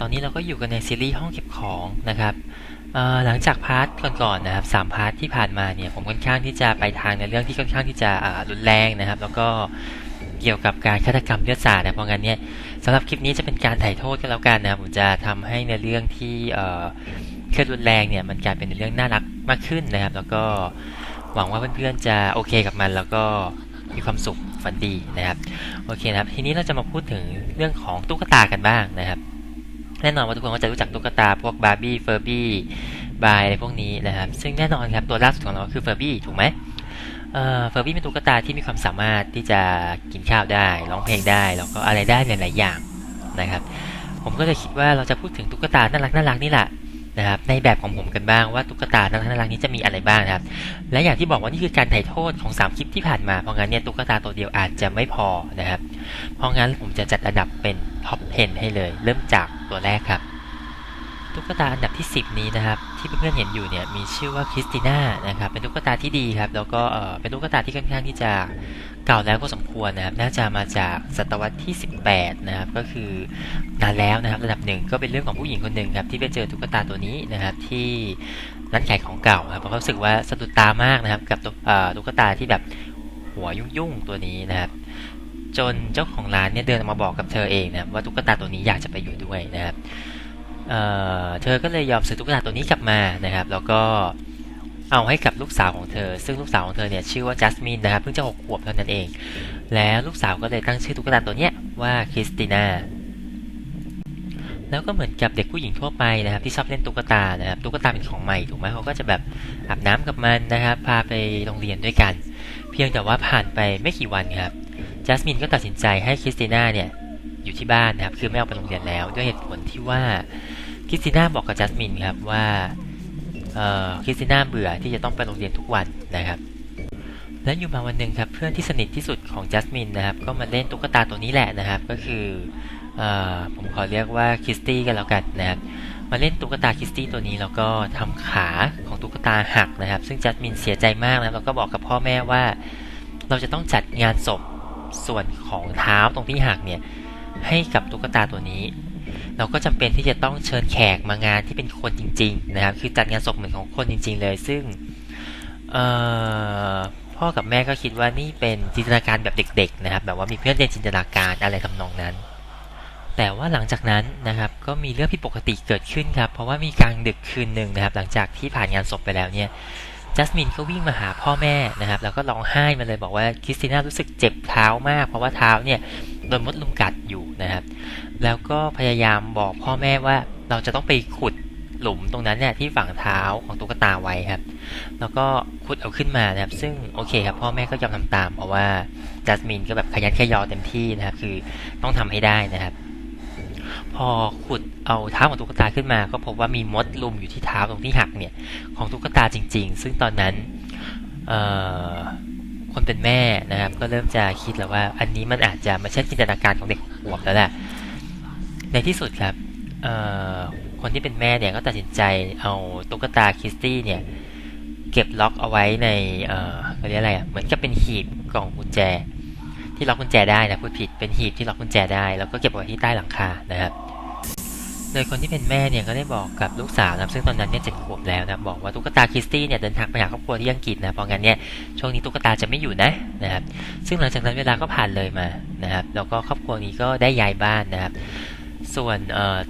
ตอนนี้เราก็อยู่กันในซีรีส์ห้องเก็บของนะครับหลังจากพาร์ทก่อนๆนะครับสามพาร์ทที่ผ่านมาเนี่ยผมค่อนข้างที่จะไปทางในเรื่องที่ค่อนข้างที่จะรุนแรงนะครับ แล้วก็เกี่ยวกับการฆาตกรรมเลือดสาดนะเพราะงั้นเนี่ยสำหรับคลิปนี้จะเป็นการถ่ายโทษกันแล้วกันนะครับผมจะทำให้ในเรื่องที่เอ่อเครียดรุนแรงเนี่ยมันกลายเป็นในเรื่องน่ารักมากขึ้นนะครับ แล้วก็หวังว่าเพื่อนๆจะโอเคกับมันแล้วก็มีความสุขฝันดีนะครับโอเคนะครับทีนี้เราจะมาพูดถึงเรื่องของตุ๊กตากันบ้างนะครับ แน่นอนว่าทุกคนก็จะรู้จักตุ๊กตาพวกบาร์บี้เฟอร์บี้บายอะไรพวกนี้นะครับ ซึ่งแน่นอนครับตัวล่าสุดของเราคือเฟอร์บี้ถูกไหมเอ่อเฟอร์บี้เป็นตุ๊กตาที่มีความสามารถที่จะกินข้าวได้ร้องเพลงได้แล้วก็อะไรได้หลาย ๆ อย่างนะครับ ผมก็จะคิดว่าเราจะพูดถึงตุ๊กตาน่ารักน่ารักนี่แหละ นะครับในแบบของผมกันบ้างว่าตุ๊กตาน่ารักน่ารักนี้จะมีอะไรบ้างนะครับ และอย่างที่บอกว่านี่คือการถ่ายโทษของ 3 คลิปที่ผ่านมา เพราะงั้นเนี่ยตุ๊กตาตัวเดียวอาจจะไม่พอนะครับ เพราะงั้นผมจะจัดอันดับเป็นท็อป 10 ให้เลย เริ่มจากตัวแรกครับ ตุ๊กตาอันดับที่ 10 นี้นะครับ ที่เพื่อนๆเห็นอยู่เนี่ยมีชื่อว่าคริสติน่านะครับเป็นตุ๊กตาที่ดีครับแล้วก็เออเป็นตุ๊กตาที่ค่อนข้างที่จะ เก่าแล้วก็สมควรนะครับ น่าจะมาจากศตวรรษที่ 18 นะครับ ก็คือนานแล้วนะครับ ระดับหนึ่งก็เป็นเรื่องของผู้หญิงคนหนึ่งครับที่ไปเจอตุ๊กตาตัวนี้นะครับที่ร้านขายของเก่าครับเพราะเขารู้สึกว่าสะดุดตามากนะครับ กับตุ๊กตาที่แบบหัวยุ่งๆตัวนี้นะครับ จนเจ้าของร้านเนี่ยเดินมาบอกกับเธอเองนะว่าตุ๊กตาตัวนี้อยากจะไปอยู่ด้วยนะครับเเธอก็เลยยอมซื้อตุ๊กตาตัวนี้กลับมานะครับ แล้วก็ เอาให้กับลูกสาวของเธอ ซึ่งลูกสาวของเธอเนี่ยชื่อว่าจัสมินนะครับเพิ่งจะหกขวบเท่านั้นเอง แล้วลูกสาวก็เลยตั้งชื่อตุ๊กตาตัวเนี้ยว่าคริสติน่าแล้วก็เหมือนกับเด็กผู้หญิงทั่วไปนะครับ ที่ชอบเล่นตุ๊กตานะครับตุ๊กตาเป็นของใหม่ถูกไหมเขาก็จะแบบอาบน้ำกับมันนะครับ พาไปโรงเรียนด้วยกัน เพียงแต่ว่าผ่านไปไม่กี่วันครับจัสมินก็ตัดสินใจให้คริสติน่าเนี่ยอยู่ที่บ้านนะครับคือไม่เอาไปโรงเรียนแล้ว ด้วยเหตุผลที่ว่าคริสติน่าบอกกับจัสมินครับว่า คริสติน่าเบื่อที่จะต้องไปโรงเรียนทุกวันนะครับ และอยู่มาวันหนึ่งครับเพื่อนที่สนิทที่สุดของจัสมินนะครับก็มาเล่นตุ๊กตาตัวนี้แหละนะครับ ก็คืออผมขอเรียกว่าคริสตี้กันแล้วกันนะครับมาเล่นตุ๊กตาคริสตี้ตัวนี้แล้วก็ทำขาของตุ๊กตาหักนะครับ ซึ่งจัสมินเสียใจมากนะแล้วก็บอกกับพ่อแม่ว่า เราจะต้องจัดงานศพส่วนของเท้าตรงที่หักเนี่ยให้กับตุ๊กตาตัวนี้ เราก็จำเป็นที่จะต้องเชิญแขกมางานที่เป็นคนจริง ๆ นะครับ คือจัดงานศพเหมือนของคนจริง ๆ เลย ซึ่งพ่อกับแม่ก็คิดว่านี่เป็นจินตนาการแบบเด็ก ๆ นะครับ แบบว่ามีเพื่อนเรียนจินตนาการอะไรทำนองนั้น แต่ว่าหลังจากนั้นนะครับ ก็มีเรื่องผิดปกติเกิดขึ้นครับ เพราะว่ามีกลางดึกคืนหนึ่งนะครับ หลังจากที่ผ่านงานศพไปแล้วเนี่ย จัสมินก็วิ่งมาหาพ่อแม่นะครับ แล้วก็ร้องไห้มาเลยบอกว่าคริสติน่ารู้สึกเจ็บเท้ามาก เพราะว่าเท้าเนี่ยโดนมดลุมกัดอยู่นะครับ แล้วก็พยายามบอกพ่อแม่ว่าเราจะต้องไปขุดหลุมตรงนั้นเนี่ยที่ฝังเท้าของตุ๊กตาไว้ครับ แล้วก็ขุดเอาขึ้นมานะครับ ซึ่งโอเคครับพ่อแม่ก็ยอมทำตาม เพราะว่าจัสมินก็แบบขยันขยอเต็มที่นะครับ คือต้องทำให้ได้นะครับ พอขุดเอาเท้าของตุ๊กตาขึ้นมา ก็พบว่ามีมดลุมอยู่ที่เท้าตรงที่หักเนี่ยของตุ๊กตาจริง ๆ ซึ่งตอนนั้นคนเป็นแม่นะครับ ก็เริ่มจะคิดแล้วว่า อันนี้มันอาจจะไม่ใช่จินตนาการของเด็กขวบแล้วแหละในที่สุดครับคนที่เป็นแม่เนี่ยก็ตัดสินใจเอาตุ๊กตาคิสตี้เนี่ยเก็บล็อกเอาไว้ในเอ่อเขาเรียกอะไรอะเหมือนกับเป็นหีบกล่องกุญแจ ที่ล็อกกุญแจได้นะพูดผิดเป็นหีบที่ล็อกกุญแจได้ แล้วก็เก็บไว้ที่ใต้หลังคานะครับ ดยคนที่เป็นแม่เนี่ยก็ได้บอกกับลูกสาวนะครับซึ่งตอนนั้นเนี่ยเจ็ดขวบแล้วนะบอกว่าตุ๊กตาคริสตี้เนี่ยเดินทางไปหาครอบครัวที่อังกฤษนะเพราะงั้นเนี่ยช่วงนี้ตุ๊กตาจะไม่อยู่นะนะครับซึ่งหลังจากนั้นเวลาก็ผ่านเลยมานะครับแล้วก็ครอบครัวนี้ก็ได้ย้ายบ้านนะครับส่วน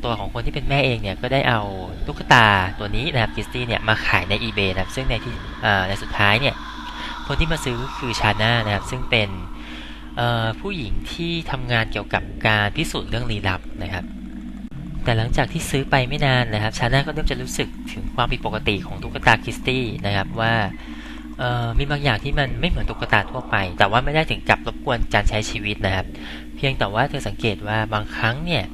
ตัวของคนที่เป็นแม่เองเนี่ยก็ได้เอาตุ๊กตาตัวนี้นะครับคริสตี้เนี่ยมาขายใน eBay นะครับซึ่งในที่ในสุดท้ายเนี่ยคนที่มาซื้อคือชาน่านะครับซึ่งเป็นผู้หญิงที่ทำงานเกี่ยวกับการพิสูจน์เรื่องลี้ลับนะครับ แต่หลังจากที่ซื้อไปไม่นานนะครับชาน่าก็เริ่มจะรู้สึกถึงความผิดปกติของตุ๊กตาคริสตี้นะครับว่ามีบางอย่างที่มันไม่เหมือนตุ๊กตาทั่วไป แต่ว่าไม่ได้ถึงกับรบกวนการใช้ชีวิตนะครับ เพียงแต่ว่าเธอสังเกตว่าบางครั้งเนี่ย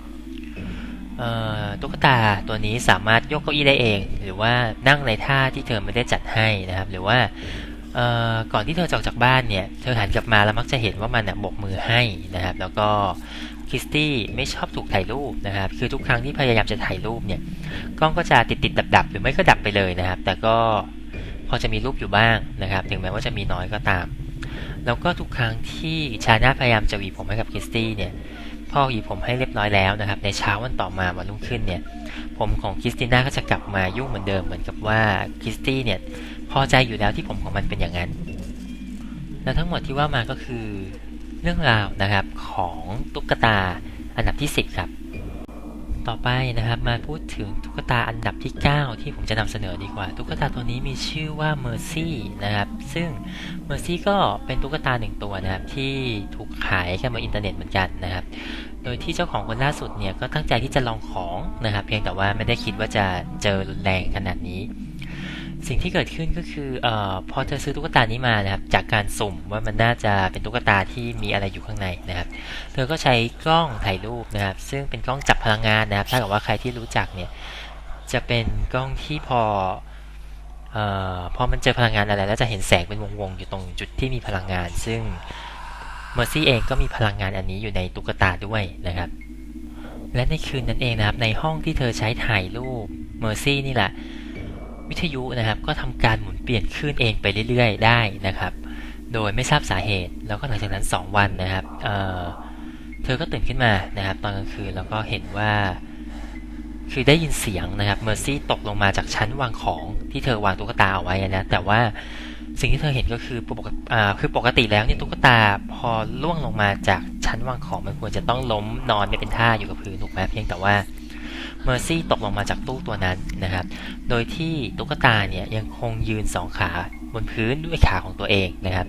ตุ๊กตาตัวนี้สามารถยกเก้าอี้ได้เอง หรือว่านั่งในท่าที่เธอไม่ได้จัดให้นะครับ หรือว่าก่อนที่เธอจะออกจากบ้านเนี่ย เธอหันกลับมาแล้วมักจะเห็นว่ามันบกมือให้นะครับ แล้วก็คริสตี้ไม่ชอบถูกถ่ายรูปนะครับ คือทุกครั้งที่พยายามจะถ่ายรูปเนี่ย กล้องก็จะติดติดดับดับหรือไม่ก็ดับไปเลยนะครับ แต่ก็พอจะมีรูปอยู่บ้างนะครับ ถึงแม้ว่าจะมีน้อยก็ตาม แล้วก็ทุกครั้งที่ชาน่าพยายามจะหวีผมให้กับคริสตี้เนี่ยพ่อหยีผมให้เรียบร้อยแล้วนะครับ ในเช้าวันต่อมาวันรุ่งขึ้นเนี่ย ผมของคริสติน่าก็จะกลับมายุ่งเหมือนเดิมเหมือนกับว่าคริสตี้เนี่ยพอใจอยู่แล้วที่ผมของมันเป็นอย่างนั้น และทั้งหมดที่ว่ามาก็คือ เรื่องราวนะครับของตุ๊กตาอันดับที่ 10 ครับ ต่อไปนะครับมาพูดถึงตุ๊กตาอันดับที่ 9 ที่ผมจะนำเสนอดีกว่า ตุ๊กตาตัวนี้มีชื่อว่า Mercy นะครับ ซึ่ง Mercy ก็เป็นตุ๊กตาหนึ่งตัวนะครับที่ถูกขายกันบนอินเทอร์เน็ตเหมือนกันนะครับ โดยที่เจ้าของคนล่าสุดเนี่ยก็ตั้งใจที่จะลองของนะครับ เพียงแต่ว่าไม่ได้คิดว่าจะเจอรุนแรงขนาดนี้ สิ่งที่เกิดขึ้นก็คือเออพอเธอซื้อตุ๊กตานี้มานะครับจากการสุ่มว่ามันน่าจะเป็นตุ๊กตาที่มีอะไรอยู่ข้างในนะครับ เธอก็ใช้กล้องถ่ายรูปนะครับ ซึ่งเป็นกล้องจับพลังงานนะครับ ถ้าเกิดว่าใครที่รู้จักเนี่ยจะเป็นกล้องที่พอเอ่อพอมันเจอพลังงานอะไรแล้วจะเห็นแสงเป็นวงๆอยู่ตรงจุดที่มีพลังงาน ซึ่งเมอร์ซี่เองก็มีพลังงานอันนี้อยู่ในตุ๊กตาด้วยนะครับ และในคืนนั้นเองนะครับในห้องที่เธอใช้ถ่ายรูปเมอร์ซี่นี่แหละ วิทยุนะครับ ก็ทำการหมุนเปลี่ยนคลื่นเองไปเรื่อยๆ ได้นะครับ โดยไม่ทราบสาเหตุ แล้วก็หลังจากนั้น 2 วันนะครับเเธอก็ตื่นขึ้นมานะครับ ตอนกลางคืนแล้วก็เห็นว่า คือได้ยินเสียงนะครับเมอร์ซี่ตกลงมาจากชั้นวางของที่เธอวางตุ๊กตาเอาไว้นะแต่ว่าสิ่งที่เธอเห็นก็คือปกติคือปกติแล้วเนี่ยตุ๊กตาพอล่วงลงมาจากชั้นวางของมันควรจะต้องล้มนอนไม่เป็นท่าอยู่กับพื้นถูกไหมเพียงแต่ว่า เมอร์ซี่ตกลงมาจากตู้ตัวนั้นนะครับ โดยที่ตุ๊กตาเนี่ยยังคงยืนสองขาบนพื้นด้วยขาของตัวเองนะครับ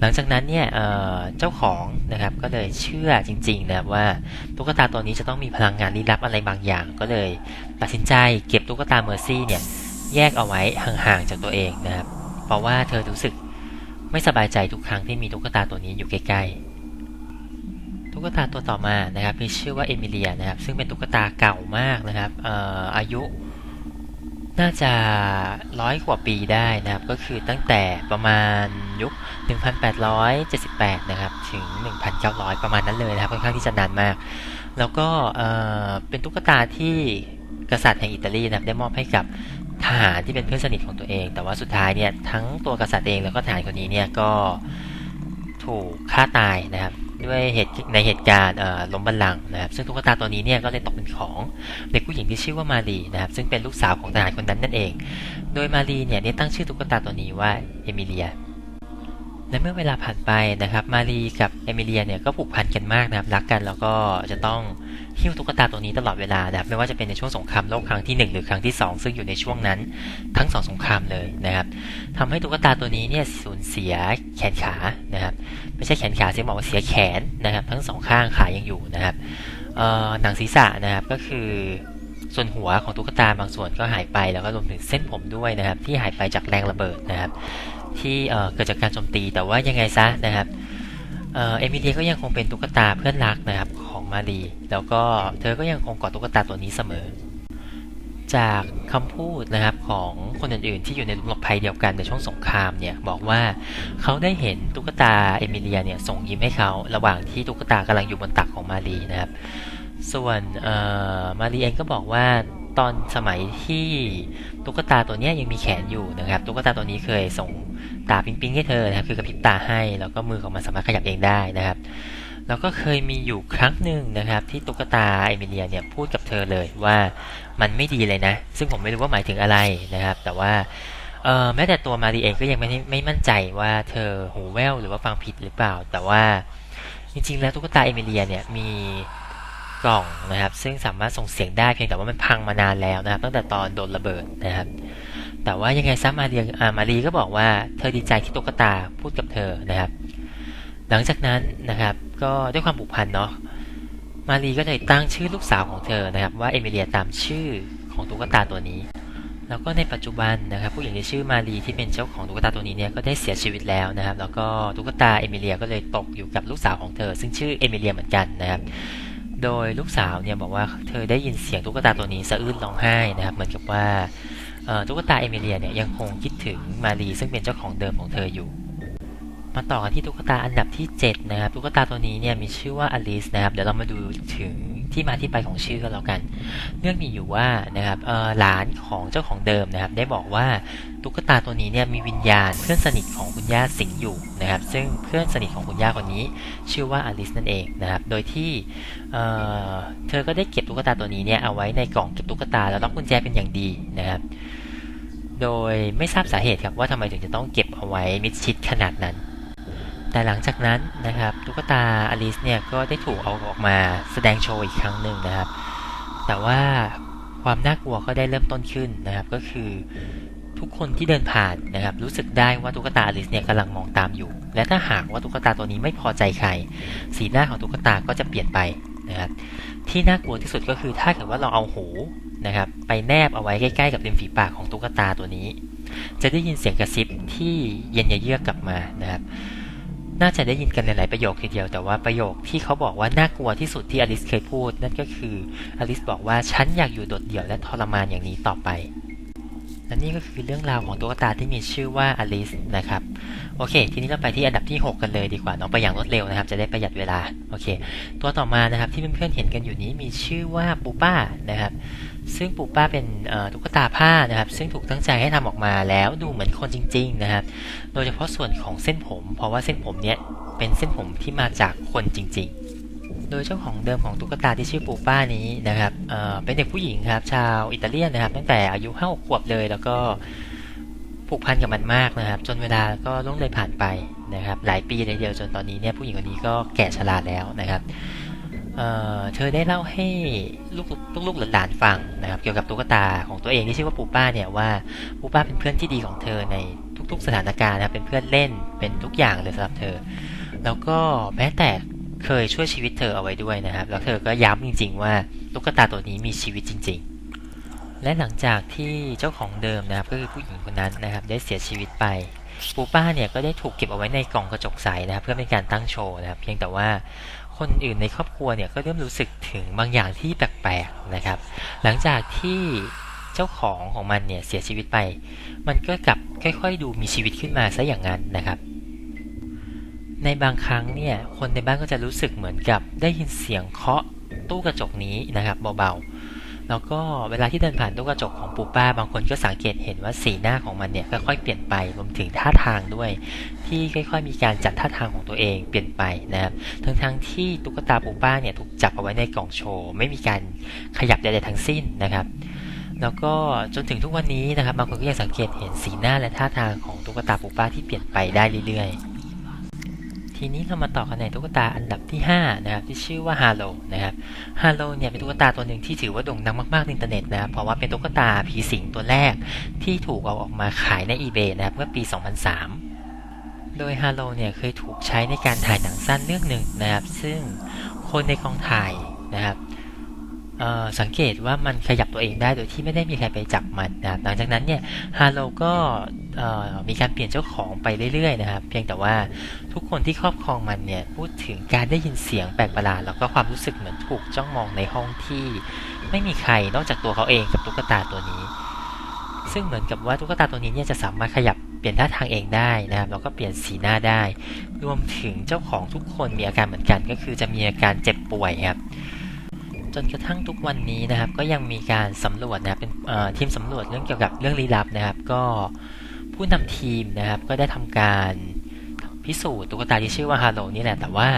หลังจากนั้นเนี่ยเเจ้าของนะครับก็เลยเชื่อจริงๆนะครับว่าตุ๊กตาตัวนี้จะต้องมีพลังงานลี้ลับอะไรบางอย่าง ก็เลยตัดสินใจเก็บตุ๊กตาเมอร์ซี่เนี่ยแยกเอาไว้ห่างๆจากตัวเองนะครับ เพราะว่าเธอรู้สึกไม่สบายใจทุกครั้งที่มีตุ๊กตาตัวนี้อยู่ใกล้ๆ ตุ๊กตาตัวต่อมานะครับมีชื่อว่าเอมิเลียนะครับซึ่งเป็นตุ๊กตาเก่ามากนะครับอออายุน่าจะร้อยกว่าปีได้นะครับ ก็คือตั้งแต่ประมาณยุค 1878 นะครับ ถึง 1900 ประมาณนั้นเลยนะครับ ค่อนข้างที่จะนานมาก แล้วก็เป็นตุ๊กตาที่กษัตริย์แห่งอิตาลีนะครับได้มอบให้กับทหารที่เป็นเพื่อนสนิทของตัวเอง แต่ว่าสุดท้ายเนี่ยทั้งตัวกษัตริย์เองแล้วก็ทหารคนนี้เนี่ยก็ถูกฆ่าตายนะครับ ด้วยเหตุในเหตุการณ์ล้มบัลลังก์นะครับ ซึ่งตุ๊กตาตัวนี้เนี่ยก็เลยตกเป็นของเด็กผู้หญิงที่ชื่อว่ามารีนะครับ ซึ่งเป็นลูกสาวของทหารคนนั้นนั่นเอง โดยมารีเนี่ยได้ตั้งชื่อตุ๊กตาตัวนี้ว่าเอมิเลีย และเมื่อเวลาผ่านไปนะครับ มารีกับเอมิเลียเนี่ยก็ผูกพันกันมากนะครับรักกันแล้วก็จะต้องหิ้วตุ๊กตาตัวนี้ตลอดเวลานะครับไม่ว่าจะเป็นในช่วงสงครามโลกครั้งที่ 1 หรือครั้งที่ 2 ซึ่งอยู่ในช่วงนั้นทั้งสองสงครามเลยนะครับทำให้ตุ๊กตาตัวนี้เนี่ยสูญเสียแขนขานะครับไม่ใช่แขนขาเสียบอกว่าเสียแขนนะครับ ทั้งสองข้างขายังอยู่นะครับหนังศีรษะนะครับก็คือ ส่วนหัวของตุ๊กตาบางส่วนก็หายไปแล้วก็รวมถึงเส้นผมด้วยนะครับ ที่หายไปจากแรงระเบิดนะครับ ที่เกิดจากการโจมตีแต่ว่ายังไงซะนะครับเอ่อเอมิเลียก็ยังคงเป็นตุ๊กตาเพื่อนรักนะครับของมารีแล้วก็เธอก็ยังคงกอดตุ๊กตาตัวนี้เสมอ จากคำพูดนะครับของคนอื่นๆ ที่อยู่ในหลุมหลบภัยเดียวกันในช่วงสงครามเนี่ยบอกว่าเขาได้เห็นตุ๊กตาเอมิเลียเนี่ยส่งยิ้มให้เขาระหว่างที่ตุ๊กตากำลังอยู่บนตักของมารีนะครับ ส่วนมารีเองก็บอกว่าตอนสมัยที่ตุ๊กตาตัวนี้ยังมีแขนอยู่นะครับ ตุ๊กตาตัวนี้เคยส่งตาปิ๊งปิ๊งให้เธอนะครับคือกระพริบตาให้แล้วก็มือของมันสามารถขยับเองได้นะครับแล้วก็เคยมีอยู่ครั้งหนึ่งนะครับ ที่ตุ๊กตาเอมิเลียเนี่ยพูดกับเธอเลยว่ามันไม่ดีเลยนะ ซึ่งผมไม่รู้ว่าหมายถึงอะไรนะครับ แต่ว่าแม้แต่ตัวมารีเองก็ยังไม่ไม่มั่นใจว่าเธอหูแว่วหรือว่าฟังผิดหรือเปล่า แต่ว่าจริงๆแล้วตุ๊กตาเอมิเลียเนี่ยมี กล่องนะครับ ซึ่งสามารถส่งเสียงได้เพียงแต่ว่ามันพังมานานแล้วนะครับ ตั้งแต่ตอนโดนระเบิดนะครับ แต่ว่ายังไงซะมาเรียอามารีก็บอกว่าเธอดีใจที่ตุ๊กตาพูดกับเธอนะครับ หลังจากนั้นนะครับก็ด้วยความผูกพันเนาะมารีก็เลยตั้งชื่อลูกสาวของเธอนะครับ ว่าเอมิเลียตามชื่อของตุ๊กตาตัวนี้ แล้วก็ในปัจจุบันนะครับ ผู้หญิงที่ชื่อมารีที่เป็นเจ้าของตุ๊กตาตัวนี้เนี่ยก็ได้เสียชีวิตแล้วนะครับ แล้วก็ตุ๊กตาเอมิเลียก็เลยตกอยู่กับลูกสาวของเธอ ซึ่งชื่อเอมิเลียเหมือนกันนะครับ โดยลูกสาวเนี่ยบอกว่าเธอได้ยินเสียงตุ๊กตาตัวนี้สะอื้นร้องไห้นะครับ เหมือนกับว่าตุ๊กตาเอมิเลียเนี่ยยังคงคิดถึงมารีซึ่งเป็นเจ้าของเดิมของเธออยู่ มาต่อกันที่ตุ๊กตาอันดับที่ 7 นะครับ ตุ๊กตาตัวนี้เนี่ยมีชื่อว่าอลิสนะครับ เดี๋ยวเรามาดูถึง ที่มาที่ไปของชื่อก็แล้วกัน เรื่องมีอยู่ว่านะครับหลานของเจ้าของเดิมนะครับ ได้บอกว่าตุ๊กตาตัวนี้เนี่ยมีวิญญาณเพื่อนสนิทของคุณย่าสิงอยู่นะครับ ซึ่งเพื่อนสนิทของคุณย่าคนนี้ ชื่อว่าอลิสนั่นเองนะครับ โดยที่เเธอก็ได้เก็บตุ๊กตาตัวนี้เนี่ยเอาไว้ในกล่องเก็บตุ๊กตาแล้วล็อกกุญแจเป็นอย่างดีนะครับ โดยไม่ทราบสาเหตุครับว่าทำไมถึงจะต้องเก็บเอาไว้มิดชิดขนาดนั้น แต่หลังจากนั้นนะครับตุ๊กตาอลิสเนี่ยก็ได้ถูกเอาออกมาแสดงโชว์อีกครั้งหนึ่งนะครับ แต่ว่าความน่ากลัวก็ได้เริ่มต้นขึ้นนะครับ ก็คือทุกคนที่เดินผ่านนะครับ รู้สึกได้ว่าตุ๊กตาอลิสเนี่ยกำลังมองตามอยู่ และถ้าหากว่าตุ๊กตาตัวนี้ไม่พอใจใคร สีหน้าของตุ๊กตาก็จะเปลี่ยนไปนะครับที่น่ากลัวที่สุดก็คือถ้าเกิดว่าเราเอาหูนะครับไปแนบเอาไว้ใกล้ๆกับริมฝีปากของตุ๊กตาตัวนี้ จะได้ยินเสียงกระซิบที่เย็นเยือกกลับมานะครับ น่าจะได้ยินกันในหลายประโยคทีเดียวแต่ว่าประโยคที่เขาบอกว่าน่ากลัวที่สุดที่อลิสเคยพูด นั่นก็คืออลิสบอกว่าฉันอยากอยู่โดดเดี่ยวและทรมานอย่างนี้ต่อไป และนี่ก็คือเรื่องราวของตุ๊กตาที่มีชื่อว่าอลิสนะครับ โอเค ทีนี้เราไปที่อันดับที่ 6 กันเลยดีกว่าเน้องไปอย่างรวดเร็วนะครับ จะได้ประหยัดเวลา โอเค ตัวต่อมานะครับที่เพื่อนๆเห็นกันอยู่นี้มีชื่อว่าปูป้านะครับ ซึ่งปูป้าเป็นตุ๊กตาผ้านะครับ ซึ่งถูกตั้งใจให้ทำออกมาแล้วดูเหมือนคนจริง ๆนะครับ โดยเฉพาะส่วนของเส้นผม เพราะว่าเส้นผมเนี้ยเป็นเส้นผมที่มาจากคนจริง ๆ โดยเจ้าของเดิมของตุ๊กตาที่ชื่อปูป้านี้นะครับเเป็นเด็กผู้หญิงครับ ชาวอิตาเลียนนะครับ ตั้งแต่อายุห้าขวบเลย แล้วก็ผูกพันกับมันมากนะครับ จนเวลาก็ล่วงเลยผ่านไปนะครับ หลายปีเลยเดียวจนตอนนี้เนี่ยผู้หญิงคนนี้ก็แก่ชราแล้วนะครับเเธอได้เล่าให้ลูกลูกๆหลานฟังนะครับเกี่ยวกับตุ๊กตาของตัวเองที่ชื่อว่าปูป้าเนี่ยว่าปูป้าเป็นเพื่อนที่ดีของเธอในทุก ๆ สถานการณ์นะครับเป็นเพื่อนเล่นเป็นทุกอย่างเลยสำหรับเธอ แล้วก็แม้แต่ เคยช่วยชีวิตเธอเอาไว้ด้วยนะครับ แล้วเธอก็ย้ำจริง ๆ ว่าตุ๊กตาตัวนี้มีชีวิตจริง ๆ และหลังจากที่เจ้าของเดิมนะครับ ก็คือผู้หญิงคนนั้นนะครับ ได้เสียชีวิตไปปูป้าเนี่ยก็ได้ถูกเก็บเอาไว้ในกล่องกระจกใสนะครับ เพื่อเป็นการตั้งโชว์นะครับ เพียงแต่ว่าคนอื่นในครอบครัวเนี่ยก็เริ่มรู้สึกถึงบางอย่างที่แปลกๆนะครับ หลังจากที่เจ้าของของมันเนี่ยเสียชีวิตไป มันก็กลับค่อย ๆ ดูมีชีวิตขึ้นมาซะอย่างนั้นนะครับ ในบางครั้งเนี่ยคนในบ้านก็จะรู้สึกเหมือนกับได้ยินเสียงเคาะตู้กระจกนี้นะครับเบาๆ แล้วก็เวลาที่เดินผ่านตู้กระจกของปูป้า บางคนก็สังเกตเห็นว่าสีหน้าของมันเนี่ยค่อยๆเปลี่ยนไปรวมถึงท่าทางด้วย ที่ค่อยๆ มีการจัดท่าทางของตัวเองเปลี่ยนไปนะครับทั้งๆที่ตุ๊กตาปูป้าเนี่ยถูกจับเอาไว้ในกล่องโชว์ไม่มีการขยับใดๆทั้งสิ้นนะครับแล้วก็จนถึงทุกวันนี้นะครับบางคนก็ยังสังเกตเห็นสีหน้าและท่าทางของตุ๊กตาปูป้าที่เปลี่ยนไปได้เรื่อยๆ ทีนี้เรามาต่อกันในตุ๊กตาอันดับที่ 5 นะครับ ที่ชื่อว่าฮาโลนะครับฮาโลเนี่ยเป็นตุ๊กตาตัวหนึ่งที่ถือว่าโด่งดังมากๆในอินเทอร์เน็ตนะครับ เพราะว่าเป็นตุ๊กตาผีสิงตัวแรกที่ถูกเอาออกมาขายใน eBay นะครับเมื่อปี 2003 โดยฮาโลเนี่ยเคยถูกใช้ในการถ่ายหนังสั้นเรื่องหนึ่งนะครับ ซึ่งคนในกองถ่ายนะครับ สังเกตว่ามันขยับตัวเองได้โดยที่ไม่ได้มีใครไปจับมันนะครับหลังจากนั้นเนี่ยฮาโลก็มีการเปลี่ยนเจ้าของไปเรื่อยๆนะครับ เพียงแต่ว่าทุกคนที่ครอบครองมันเนี่ยพูดถึงการได้ยินเสียงแปลกประหลาดแล้วก็ความรู้สึกเหมือนถูกจ้องมองในห้องที่ ไม่มีใครนอกจากตัวเขาเองกับตุ๊กตาตัวนี้ ซึ่งเหมือนกับว่าตุ๊กตาตัวนี้เนี่ยจะสามารถขยับเปลี่ยนท่าทางเองได้นะครับแล้วก็เปลี่ยนสีหน้าได้ รวมถึงเจ้าของทุกคนมีอาการเหมือนกันก็คือจะมีอาการเจ็บป่วยครับ จนกระทั่งทุกวันนี้นะครับ ก็ยังมีการสำรวจนะครับเป็นทีมสำรวจเรื่องเกี่ยวกับเรื่องลี้ลับนะครับ ก็ผู้นำทีมนะครับก็ได้ทำการพิสูจน์ตุ๊กตาที่ชื่อว่าฮาโลนี่แหละแต่ว่า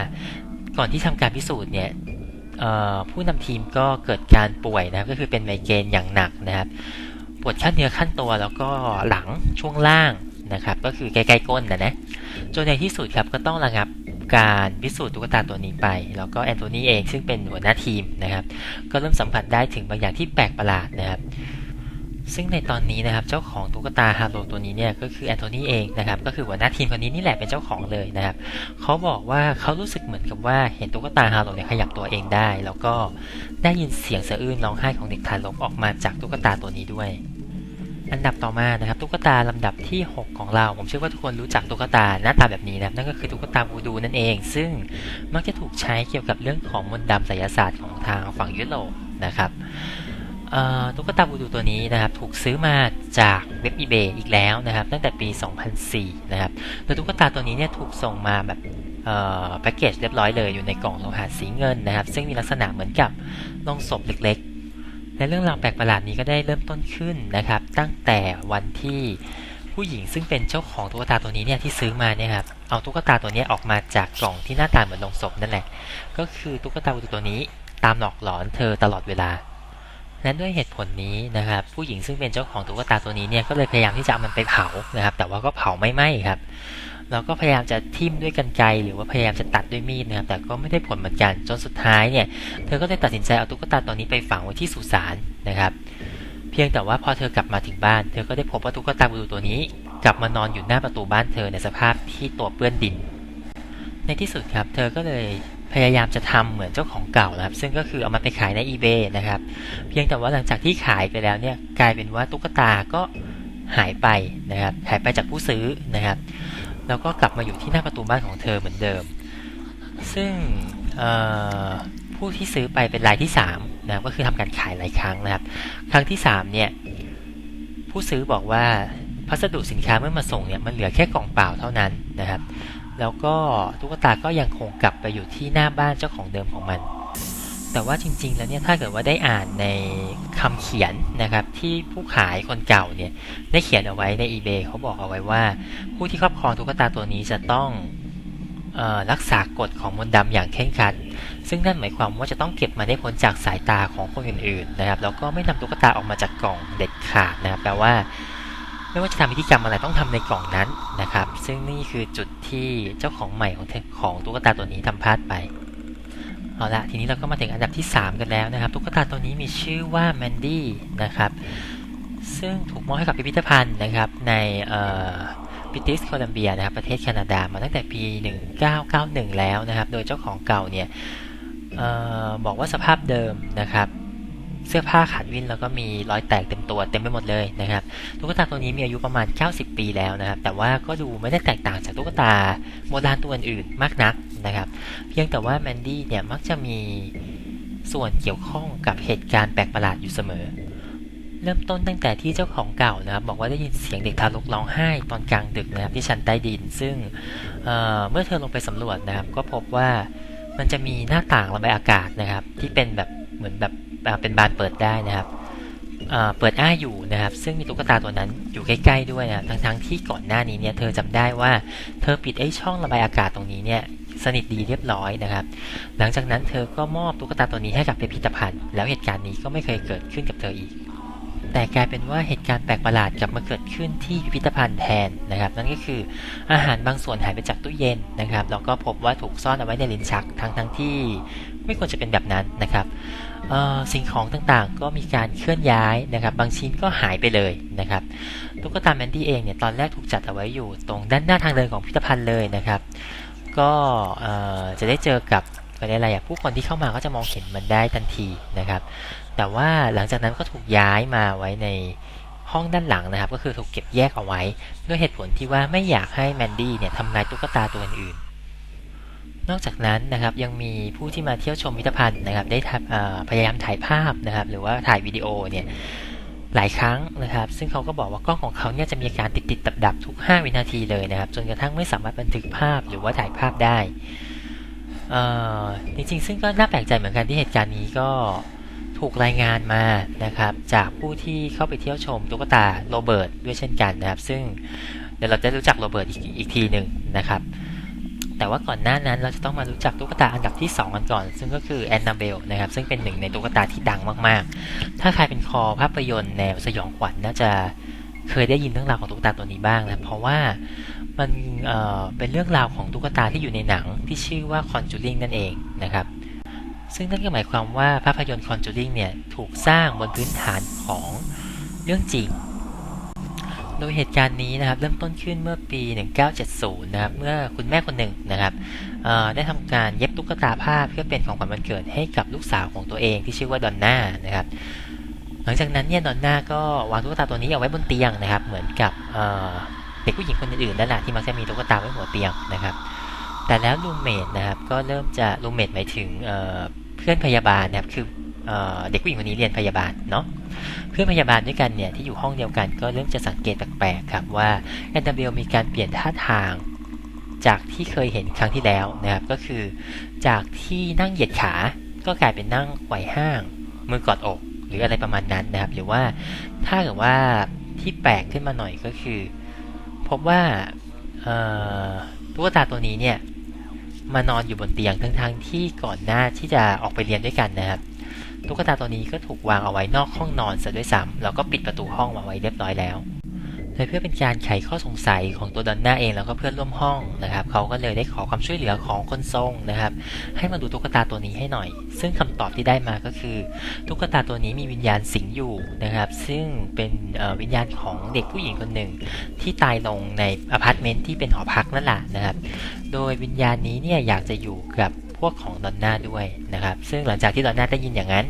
ก่อนที่ทำการพิสูจน์เนี่ยผู้นำทีมก็เกิดการป่วยนะครับก็คือเป็นไมเกรนอย่างหนักนะครับปวดขั้นเนื้อขั้นตัวแล้วก็หลังช่วงล่างนะครับ ก็คือใกล้ๆก้นนะนะจนในที่สุดครับก็ต้องระงับ การพิสูจน์ตุ๊กตาตัวนี้ไป แล้วก็แอนโทนีเองซึ่งเป็นหัวหน้าทีมนะครับ ก็เริ่มสัมผัสได้ถึงบางอย่างที่แปลกประหลาดนะครับซึ่งในตอนนี้นะครับเจ้าของตุ๊กตาฮาโลตัวนี้เนี่ยก็คือแอนโทนีเองนะครับก็คือหัวหน้าทีมคนนี้นี่แหละเป็นเจ้าของเลยนะครับเขาบอกว่าเขารู้สึกเหมือนกับว่าเห็นตุ๊กตาฮาโลเนี่ยขยับตัวเองได้ แล้วก็ได้ยินเสียงสะอื้นร้องไห้ของเด็กทารกออกมาจากตุ๊กตาตัวนี้ด้วย อันดับต่อมานะครับตุ๊กตาลำดับที่ 6 ของเรา ผมเชื่อว่าทุกคนรู้จักตุ๊กตาหน้าตาแบบนี้นะครับนั่นก็คือตุ๊กตาวูดูนั่นเอง ซึ่งมักจะถูกใช้เกี่ยวกับเรื่องของมนต์ดำไสยศาสตร์ของทางฝั่งยุโรปนะครับตุ๊กตาวูดูตัวนี้นะครับถูกซื้อมาจากเว็บ eBay อีกแล้วนะครับตั้งแต่ปี 2004 นะครับโดยตุ๊กตาตัวนี้เนี่ยถูกส่งมาแบบแพ็กเกจเรียบร้อยเลยอยู่ในกล่องโลหะสีเงินนะครับซึ่งมีลักษณะเหมือนกับลงศพเล็ก และเรื่องราวแปลกประหลาดนี้ก็ได้เริ่มต้นขึ้นนะครับ ตั้งแต่วันที่ผู้หญิงซึ่งเป็นเจ้าของตุ๊กตาตัวนี้เนี่ยที่ซื้อมาเนี่ยครับเอาตุ๊กตาตัวนี้ออกมาจากกล่องที่หน้าตาเหมือนลงศพนั่นแหละ ก็คือตุ๊กตาตัวนี้ตามหลอกหลอนเธอตลอดเวลาและด้วยเหตุผลนี้นะครับผู้หญิงซึ่งเป็นเจ้าของตุ๊กตาตัวนี้เนี่ยก็เลยพยายามที่จะเอามันไปเผานะครับ แต่ว่าก็เผาไม่ไหม้ครับ แล้วก็พยายามจะทิ่มด้วยกันไกรหรือว่าพยายามจะตัดด้วยมีดนะครับแต่ก็ไม่ได้ผลเหมือนกันจนสุดท้ายเนี่ยเธอก็เลยตัดสินใจเอาตุ๊กตาตัวนี้ไปฝังไว้ที่สุสานนะครับเพียงแต่ว่าพอเธอกลับมาถึงบ้านเธอก็ได้พบว่าตุ๊กตาบูดูตัวนี้ กลับมานอนอยู่หน้าประตูบ้านเธอในสภาพที่ตัวเปื้อนดิน ในที่สุดครับ เธอก็เลยพยายามจะทำเหมือนเจ้าของเก่านะครับ ซึ่งก็คือเอามาไปขายใน eBay นะครับ เพียงแต่ว่าหลังจากที่ขายไปแล้วเนี่ยกลายเป็นว่าตุ๊กตาก็หายไปนะครับหายไปจากผู้ซื้อนะครับ แล้วก็กลับมาอยู่ที่หน้าประตูบ้านของเธอเหมือนเดิม ซึ่งผู้ที่ซื้อไปเป็นรายที่3นะก็คือทำการขายหลายครั้งนะครับ ครั้งที่3เนี่ยผู้ซื้อบอกว่าพัสดุสินค้าเมื่อมาส่งเนี่ยมันเหลือแค่กล่องเปล่าเท่านั้นนะครับ แล้วก็ตุ๊กตาก็ยังคงกลับไปอยู่ที่หน้าบ้านเจ้าของเดิมของมัน แต่ว่าจริง ๆ แล้วเนี่ยถ้าเกิดว่าได้อ่านในคำเขียนนะครับที่ผู้ขายคนเก่าเนี่ยได้เขียนเอาไว้ใน eBay เขาบอกเอาไว้ว่า ผู้ที่ครอบครองตุ๊กตาตัวนี้จะต้องออรักษากฎของมนต์ดำอย่างเคร่งครัด ซึ่งนั่นหมายความว่าจะต้องเก็บมันได้พ้นจากสายตาของคนอื่นๆนะครับ แล้วก็ไม่นำตุ๊กตาออกมาจากกล่องเด็ดขาดนะครับ แปลว่าไม่ว่าจะทำพิธีกรรมอะไรต้องทำในกล่องนั้นนะครับ ซึ่งนี่คือจุดที่เจ้าของใหม่ของของตุ๊กตาตัวนี้ทำพลาดไป เอาละทีนี้เราก็มาถึงอันดับที่ 3 กันแล้วนะครับตุ๊กตาตัวนี้มีชื่อว่าแมนดี้นะครับซึ่งถูกมอบให้กับพิพิธภัณฑ์นะครับในบริติชโคลัมเบียนะครับประเทศแคนาดามาตั้งแต่ปี 1991 แล้วนะครับ โดยเจ้าของเก่าเนี่ยออบอกว่าสภาพเดิมนะครับ เสื้อผ้าขาดวิ่นแล้วก็มีรอยแตกเต็มตัวเต็มไปหมดเลยนะครับตุ๊กตาตัวนี้มีอายุประมาณ 90 ปีแล้วนะครับ แต่ว่าก็ดูไม่ได้แตกต่างจากตุ๊กตาโบราณตัวอื่นๆมากนัก นะครับ เพียงแต่ว่าแมนดี้เนี่ยมักจะมีส่วนเกี่ยวข้องกับเหตุการณ์แปลกประหลาดอยู่เสมอ เริ่มต้นตั้งแต่ที่เจ้าของเก่านะครับบอกว่าได้ยินเสียงเด็กทารกร้องไห้ตอนกลางดึกนะครับที่ชั้นใต้ดิน ซึ่งเเมื่อเธอลงไปสำรวจนะครับ ก็พบว่ามันจะมีหน้าต่างระบายอากาศนะครับ ที่เป็นแบบเหมือนแบบเป็นบานเปิดได้นะครับเปิดอ้าอยู่นะครับ ซึ่งมีตุ๊กตาตัวนั้นอยู่ใกล้ๆด้วยนะทั้งๆทที่ก่อนหน้านี้เนี่ยเธอจำได้ว่าเธอปิดไอ้ช่องระบายอากาศตรงนี้เนี่ย สนิทดีเรียบร้อยนะครับ หลังจากนั้นเธอก็มอบตุ๊กตาตัวนี้ให้กับพิพิธภัณฑ์ แล้วเหตุการณ์นี้ก็ไม่เคยเกิดขึ้นกับเธออีก แต่กลายเป็นว่าเหตุการณ์แปลกประหลาดกลับมาเกิดขึ้นที่พิพิธภัณฑ์แทนนะครับ นั่นก็คืออาหารบางส่วนหายไปจากตู้เย็นนะครับแล้วก็พบว่าถูกซ่อนเอาไว้ในลิ้นชักทั้งทั้งที่ไม่ควรจะเป็นแบบนั้นนะครับสิ่งของต่างๆ ก็มีการเคลื่อนย้ายนะครับ บางชิ้นก็หายไปเลยนะครับตุ๊กตาแมนดี้เองเนี่ยตอนแรกถูกจัดเอาไว้อยู่ตรงด้านหน้าทางเดินของพิพิธภัณฑ์เลยนะครับ ก็จะได้เจอกับอะไรอะผู้คนที่เข้ามาก็จะมองเห็นมันได้ทันทีนะครับ แต่ว่าหลังจากนั้นก็ถูกย้ายมาไว้ในห้องด้านหลังนะครับ ก็คือถูกเก็บแยกเอาไว้ ด้วยเหตุผลที่ว่าไม่อยากให้แมนดี้เนี่ยทำลายตุ๊กตาตัวอื่นนอกจากนั้นนะครับยังมีผู้ที่มาเที่ยวชมพิพิธภัณฑ์นะครับได้พยายามถ่ายภาพนะครับหรือว่าถ่ายวิดีโอเนี่ย หลายครั้งนะครับ ซึ่งเขาก็บอกว่ากล้องของเขาเนี่ยจะมีการติดติดดับดับทุก 5 วินาทีเลยนะครับ จนกระทั่งไม่สามารถบันทึกภาพหรือว่าถ่ายภาพได้จริงๆ ซึ่งก็น่าแปลกใจเหมือนกันที่เหตุการณ์นี้ก็ถูกรายงานมานะครับ จากผู้ที่เข้าไปเที่ยวชมตุ๊กตาโรเบิร์ตด้วยเช่นกันนะครับ ซึ่งเดี๋ยวเราจะรู้จักโรเบิร์ตอีกอีกทีหนึ่งนะครับ แต่ว่าก่อนหน้านั้นเราจะต้องมารู้จักตุ๊กตาอันดับที่ 2 กันก่อน ซึ่งก็คือแอนนาเบลนะครับซึ่งเป็นหนึ่งในตุ๊กตาที่ดังมากๆ ถ้าใครเป็นคอภาพยนตร์แนวสยองขวัญนน่าจะเคยได้ยินเรื่องราวของตุ๊กตาตัวนี้บ้างนะเพราะว่ามันเเป็นเรื่องราวของตุ๊กตาที่อยู่ในหนังที่ชื่อว่าคอนจูริงนั่นเองนะครับซึ่งนั่นก็หมายความว่าภาพยนตร์คอนจูริงเนี่ยถูกสร้างบนพื้นฐานของเรื่องจริง โดยเหตุการณ์นี้นะครับเริ่มต้นขึ้นเมื่อปี 1970 นะครับเมื่อคุณแม่คนหนึ่งนะครับได้ทำการเย็บตุ๊กตาผ้าเพื่อเป็นของขวัญวันเกิดให้กับลูกสาวของตัวเองที่ชื่อว่าดอนน่านะครับหลังจากนั้นเนี่ยดอนน่าก็วางตุ๊กตาตัวนี้เอาไว้บนเตียงนะครับ เหมือนกับเด็กผู้หญิงคนอื่นๆนั่นแหละที่มักจะมีตุ๊กตาไว้หัวเตียงนะครับ แต่แล้วลูเมดนะครับก็เริ่มจะลูเมดหมายถึงเพื่อนพยาบาลนะครับคือ เด็กผู้หญิงคนนี้เรียนพยาบาลเนาะเพื่อนพยาบาลด้วยกันเนี่ยที่อยู่ห้องเดียวกันก็เริ่มจะสังเกตแปลกๆครับว่าแอนนาเบลมีการเปลี่ยนท่าทาง จากที่เคยเห็นครั้งที่แล้วนะครับก็คือ จากที่นั่งเหยียดขาก็กลายเป็นนั่งไขว่ห้าง มือกอดอก หรืออะไรประมาณนั้นนะครับ หรือว่าถ้าเกิดว่าที่แปลกขึ้นมาหน่อยก็คือ พบว่าตุ๊กตาตัวนี้เนี่ยมานอนอยู่บนเตียงทั้งๆที่ก่อนหน้าที่จะออกไปเรียนด้วยกันนะครับ ตุ๊กตาตัวนี้ก็ถูกวางเอาไว้นอกห้องนอนซะด้วยซ้ำแล้วก็ปิดประตูห้องมาไว้เรียบร้อยแล้วและเพื่อเป็นการไขข้อสงสัยของตัวดอนน่าเองแล้วก็เพื่อนร่วมห้องนะครับ เขาก็เลยได้ขอความช่วยเหลือของคนทรงนะครับ ให้มาดูตุ๊กตาตัวนี้ให้หน่อย ซึ่งคำตอบที่ได้มาก็คือ ตุ๊กตาตัวนี้มีวิญญาณสิงอยู่นะครับ ซึ่งเป็นวิญญาณของเด็กผู้หญิงคนหนึ่ง ที่ตายลงในอพาร์ตเมนต์ที่เป็นหอพักนั่นแหละนะครับ โดยวิญญาณนี้เนี่ยอยากจะอยู่กับ พวกของดอนน่าด้วยนะครับ ซึ่งหลังจากที่ดอนน่าได้ยินอย่างนั้น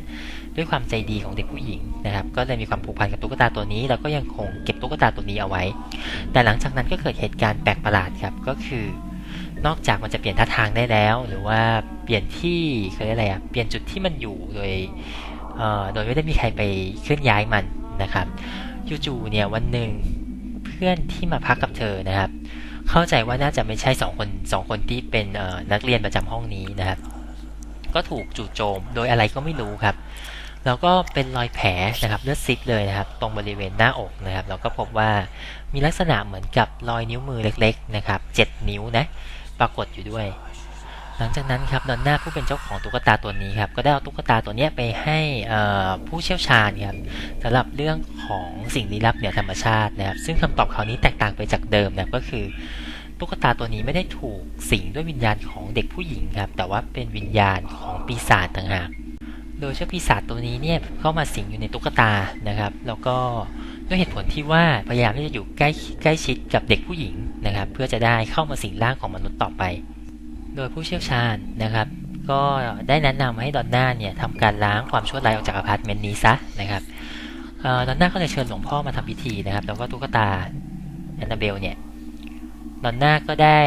ด้วยความใจดีของเด็กผู้หญิงนะครับ ก็เลยมีความผูกพันกับตุ๊กตาตัวนี้ แล้วก็ยังคงเก็บตุ๊กตาตัวนี้เอาไว้ แต่หลังจากนั้นก็เกิดเหตุการณ์แปลกประหลาดครับ ก็คือนอกจากมันจะเปลี่ยนท่าทางได้แล้ว หรือว่าเปลี่ยนที่เขาเรียกอะไรอะเปลี่ยนจุดที่มันอยู่โดยโดยไม่ได้มีใครไปเคลื่อนย้ายมันนะครับจู่ๆเนี่ยวันหนึ่งเพื่อนที่มาพักกับเธอนะครับ เข้าใจว่าน่าจะไม่ใช่สองคนสองคนที่เป็นนักเรียนประจำห้องนี้นะครับ ก็ถูกจู่โจมโดยอะไรก็ไม่รู้ครับ แล้วก็เป็นรอยแผลนะครับเลือดซิบเลยนะครับ ตรงบริเวณหน้าอกนะครับ เราก็พบว่ามีลักษณะเหมือนกับรอยนิ้วมือเล็ก ๆ นะครับเจ็ดนิ้วนะ ปรากฏอยู่ด้วย หลังจากนั้นครับดอนน่าผู้เป็นเจ้าของตุ๊กตาตัวนี้ครับก็ได้เอาตุ๊กตาตัวนี้ไปให้ผู้เชี่ยวชาญครับสำหรับเรื่องของสิ่งลี้ลับเหนือธรรมชาตินะครับ ซึ่งคำตอบเขาวนี้แตกต่างไปจากเดิมนะครับก็คือตุ๊กตาตัวนี้ไม่ได้ถูกสิงด้วยวิญญาณของเด็กผู้หญิงครับ แต่ว่าเป็นวิญญาณของปีศาจต่างหากโดยเจ้าปีศาจตัวนี้เนี่ยเข้ามาสิงอยู่ในตุ๊กตานะครับ แล้วก็ด้วยเหตุผลที่ว่าพยายามที่จะอยู่ใกล้ใกล้ชิดกับเด็กผู้หญิงนะครับ เพื่อจะได้เข้ามาสิงร่างของมนุษย์ต่อไป ดยผู้เชี่ยวชาญนะครับ ก็ได้แนะนำให้ดอนน่าเนี่ยทำการล้างความชั่วร้ายออกจากอพาร์ตเมนต์นี้ซะนะครับออดอนน่าก็เลยเชิญหลวงพ่อมาทำพิธีนะครับ แล้วก็ตุ๊กตาแอนนาเบลเนี่ยดอนน่าก็ได้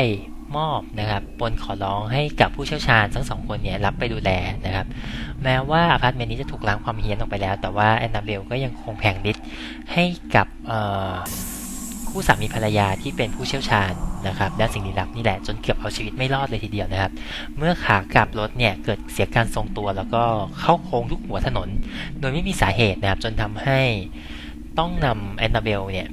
มอบนะครับบนขอร้องให้กับผู้เชี่ยวชาญทั้งสองคนเนี่ยรับไปดูแลนะครับ แม้ว่าอพาร์ตเมนต์นี้จะถูกล้างความเฮี้ยนออกไปแล้ว แต่ว่าแอนนาเบลก็ยังคงแผงฤทธิ์ให้กับเอ่อ คู่สามีภรรยาที่เป็นผู้เชี่ยวชาญนะครับด้านสิ่งลี้ลับนี่แหละจนเกือบเอาชีวิตไม่รอดเลยทีเดียวนะครับ เมื่อขากลับรถเนี่ยเกิดเสียการทรงตัวแล้วก็เข้าโค้งทุกหัวถนน โดยไม่มีสาเหตุนะครับจนทำให้ต้องนำแอนนาเบลเนี่ย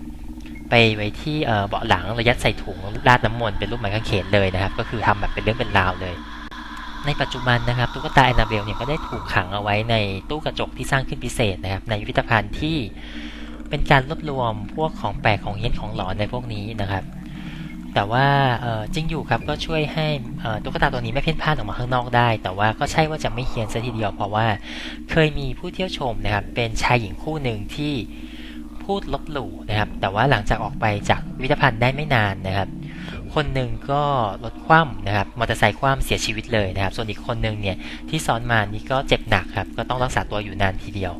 ไปไว้ที่เบาะหลังระยัดใส่ถุงราดน้ำมนต์เป็นรูปไม้กางเขนเลยนะครับ ก็คือทำแบบเป็นเรื่องเป็นราวเลยในปัจจุบันนะครับตุ๊กตาแอนนาเบลเนี่ยก็ได้ถูกขังเอาไว้ในตู้กระจกที่สร้างขึ้นพิเศษนะครับในพิพิธภัณฑ์ที่ เป็นการรวบรวมพวกของแปลกของเฮี้ยนของหลอนในพวกนี้นะครับ แต่ว่าจริงอยู่ครับก็ช่วยให้ตุ๊กตาตัวนี้ไม่เพ่นพ่านออกมาข้างนอกได้ แต่ว่าก็ใช่ว่าจะไม่เฮียนซะทีเดียวเพราะว่าเคยมีผู้เที่ยวชมนะครับ เป็นชายหญิงคู่หนึ่งที่พูดลบหลู่นะครับ แต่ว่าหลังจากออกไปจากพิพิธภัณฑ์ได้ไม่นานนะครับ คนหนึ่งก็รถคว่ำนะครับมอเตอร์ไซค์คว่ำเสียชีวิตเลยนะครับ ส่วนอีกคนหนึ่งเนี่ยที่ซ้อนมานี่ก็เจ็บหนักครับก็ต้องรักษาตัวอยู่นานทีเดียว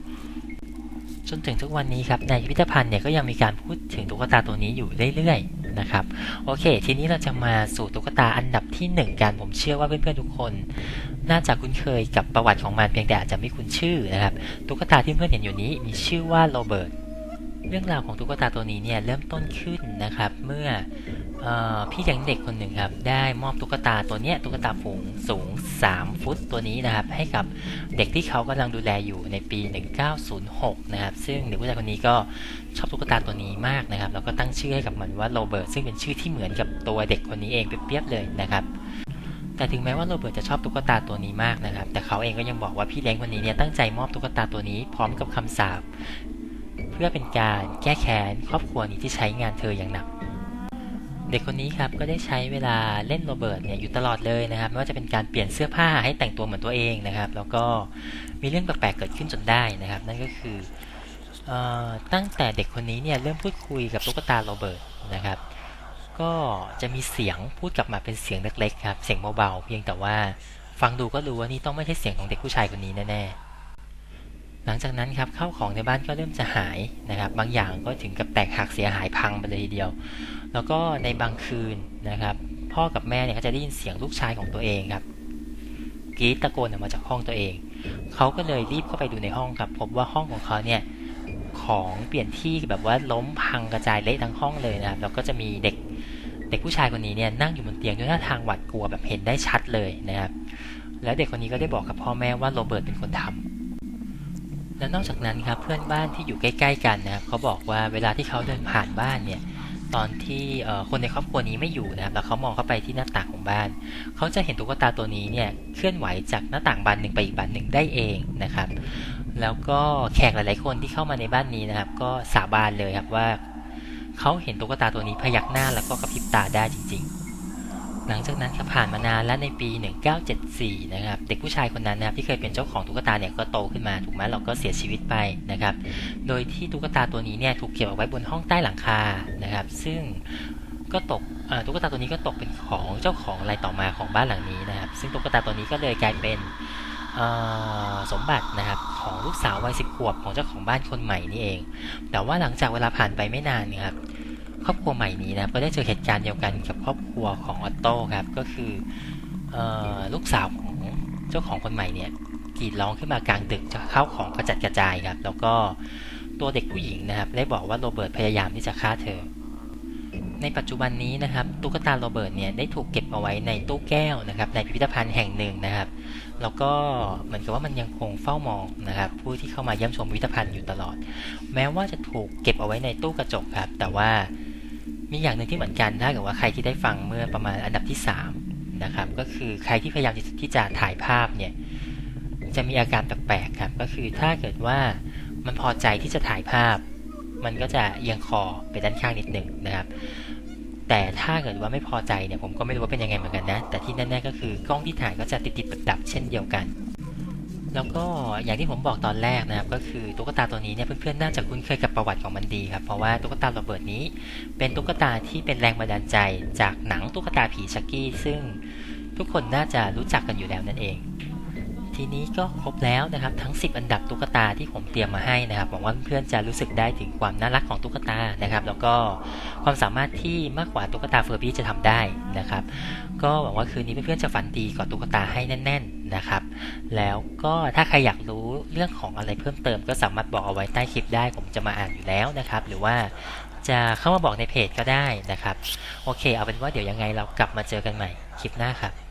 จนถึงทุกวันนี้ครับในพิพิธภัณฑ์เนี่ยก็ยังมีการพูดถึงตุ๊กตาตัวนี้อยู่เรื่อยๆนะครับโอเค ทีนี้เราจะมาสู่ตุ๊กตาอันดับที่หนึ่งกันผมเชื่อว่าเพื่อนๆทุกคน น่าจะคุ้นเคยกับประวัติของมันเพียงแต่อาจจะไม่คุ้นชื่อนะครับตุ๊กตาที่เพื่อนเห็นอยู่นี้มีชื่อว่าโรเบิร์ตเรื่องราวของตุ๊กตาตัวนี้เนี่ยเริ่มต้นขึ้นนะครับเมื่อเออ พี่เลี้ยงเด็กคนหนึ่งครับ ได้มอบตุ๊กตาตัวนี้ตุ๊กตาฝูงสูง 3 ฟุตตัวนี้นะครับ ให้กับเด็กที่เขากำลังดูแลอยู่ในปี 1906 นะครับ ซึ่งเด็กผู้ชายคนนี้ก็ชอบตุ๊กตาตัวนี้มากนะครับ แล้วก็ตั้งชื่อให้กับมันว่าโรเบิร์ตซึ่งเป็นชื่อที่เหมือนกับตัวเด็กคนนี้เองเปรียบเลยนะครับแต่ถึงแม้ว่าโรเบิร์ตจะชอบตุ๊กตาตัวนี้มากนะครับ แต่เขาเองก็ยังบอกว่าพี่เลี้ยงคนนี้เนี่ยตั้งใจมอบตุ๊กตาตัวนี้พร้อมกับคำสาปเพื่อเป็นการแก้แค้นครอบครัวนี้ที่ใช้งานเธออย่างหนัก เด็กคนนี้ครับก็ได้ใช้เวลาเล่นโรเบิร์ตเนี่ยอยู่ตลอดเลยนะครับไม่ว่าจะเป็นการเปลี่ยนเสื้อผ้าให้แต่งตัวเหมือนตัวเองนะครับ แล้วก็มีเรื่องแปลกๆเกิดขึ้นจนได้นะครับ นั่นก็คืออตั้งแต่เด็กคนนี้เนี่ยเริ่มพูดคุยกับตุ๊กตาโรเบิร์ตนะครับ ก็จะมีเสียงพูดกลับมาเป็นเสียงเล็กๆครับเสียงเบาๆเพียงแต่ว่าฟังดูก็รู้ว่านี่ต้องไม่ใช่เสียงของเด็กผู้ชายคนนี้แน่ๆ ลังจากนั้นครับข้าวของในบ้านก็เริ่มจะหายนะครับ บางอย่างก็ถึงกับแตกหักเสียหายพังไปเลยทีเดียว แล้วก็ในบางคืนนะครับ พ่อกับแม่เนี่ยก็จะได้ยินเสียงลูกชายของตัวเองครับกรีดตะโกนออกมาจากห้องตัวเอง เขาก็เลยรีบเข้าไปดูในห้องครับ พบว่าห้องของเขาเนี่ยของเปลี่ยนที่แบบว่าล้มพังกระจายเละทั้งห้องเลยนะครับแล้วก็จะมีเด็กเด็กผู้ชายคนนี้เนี่ยนั่งอยู่บนเตียงด้วยท่าทางหวาดกลัวแบบเห็นได้ชัดเลยนะครับ แล้วเด็กคนนี้ก็ได้บอกกับพ่อแม่ว่าโรเบิร์ตเป็นคนทำ และนอกจากนั้นครับเพื่อนบ้านที่อยู่ใกล้ ๆ กันนะครับเขาบอกว่าเวลาที่เขาเดินผ่านบ้านเนี่ยตอนที่คนในครอบครัวนี้ไม่อยู่นะครับแล้วเขามองเข้าไปที่หน้าต่างของบ้าน เขาจะเห็นตุ๊กตาตัวนี้เนี่ยเคลื่อนไหวจากหน้าต่างบานหนึ่งไปอีกบานหนึ่งได้เองนะครับ แล้วก็แขกหลาย ๆ คนที่เข้ามาในบ้านนี้นะครับ ก็สาบานเลยครับว่าเขาเห็นตุ๊กตาตัวนี้พยักหน้าแล้วก็กระพริบตาได้จริง ๆ หลังจากนั้นครับผ่านมานานและในปี 1974 นะครับ เด็กผู้ชายคนนั้นนะครับที่เคยเป็นเจ้าของตุ๊กตาเนี่ยก็โตขึ้นมาถูกไหมเราก็เสียชีวิตไปนะครับ โดยที่ตุ๊กตาตัวนี้เนี่ยถูกเก็บเอาไว้บนห้องใต้หลังคานะครับ ซึ่งก็ตกตุ๊กตาตัวนี้ก็ตกเป็นของเจ้าของรายต่อมาของบ้านหลังนี้นะครับ ซึ่งตุ๊กตาตัวนี้ก็เลยกลายเป็นสมบัตินะครับของลูกสาววัยสิบขวบของเจ้าของบ้านคนใหม่นี่เอง แต่ว่าหลังจากเวลาผ่านไปไม่นานนยครับ ครอบครัวใหม่นี้นะครับก็ได้เจอเหตุการณ์เดียวกันกับครอบครัวของออตโต้ครับก็คืออลูกสาวของเจ้าของคนใหม่เนี่ยกรีดร้องขึ้นมากลางดึกจะเข้าของกระจัดกระจายครับแล้วก็ตัวเด็กผู้หญิงนะครับ ได้บอกว่าโรเบิร์ตพยายามที่จะฆ่าเธอ ในปัจจุบันนี้นะครับตุ๊กตาโรเบิร์ตเนี่ยได้ถูกเก็บเอาไว้ในตู้แก้วนะครับ ในพิพิธภัณฑ์แห่งหนึ่งนะครับ แล้วก็เหมือนกับว่ามันยังคงเฝ้ามองนะครับ ผู้ที่เข้ามาเยี่ยมชมพิพิธภัณฑ์อยู่ตลอด แม้ว่าจะถูกเก็บเอาไว้ในตู้กระจกครับ แต่ว่า มีอย่างหนึ่งที่เหมือนกันถ้าเกิดว่าใครที่ได้ฟังเมื่อประมาณอันดับที่3นะครับก็คือใครที่พยายามที่จะถ่ายภาพเนี่ยจะมีอาการแปลกๆครับก็คือถ้าเกิดว่ามันพอใจที่จะถ่ายภาพ มันก็จะเอียงคอไปด้านข้างนิดหนึ่งนะครับ แต่ถ้าเกิดว่าไม่พอใจเนี่ยผมก็ไม่รู้ว่าเป็นยังไงเหมือนกันนะ แต่ที่แน่ๆก็คือกล้องที่ถ่ายก็จะติดๆดับๆเช่นเดียวกัน แล้วก็อย่างที่ผมบอกตอนแรกนะครับก็คือตุ๊กตาตัวนี้เนี่ยเพื่อนๆน่าจะคุ้นเคยกับประวัติของมันดีครับเพราะว่าตุ๊กตาโรเบิร์ตนี้ เป็นตุ๊กตาที่เป็นแรงบันดาลใจจากหนังตุ๊กตาผีชักกี้ซึ่งทุกคนน่าจะรู้จักกันอยู่แล้วนั่นเอง ทีนี้ก็ครบแล้วนะครับทั้ง 10 อันดับตุ๊กตาที่ผมเตรียมมาให้นะครับหวังว่าเพื่อนๆจะรู้สึกได้ถึงความน่ารักของตุ๊กตานะครับ แล้วก็ความสามารถที่มากกว่าตุ๊กตาเฟอร์บี้จะทำได้นะครับ ก็หวังว่าคืนนี้เพื่อนๆจะฝันดีกอดตุ๊กตาให้แน่น ๆนะครับ แล้วก็ถ้าใครอยากรู้เรื่องของอะไรเพิ่มเติม ก็สามารถบอกเอาไว้ใต้คลิปได้ ผมจะมาอ่านอยู่แล้วนะครับ หรือว่าจะเข้ามาบอกในเพจก็ได้นะครับ โอเค เอาเป็นว่าเดี๋ยวยังไงเรากลับมาเจอกันใหม่คลิปหน้าครับ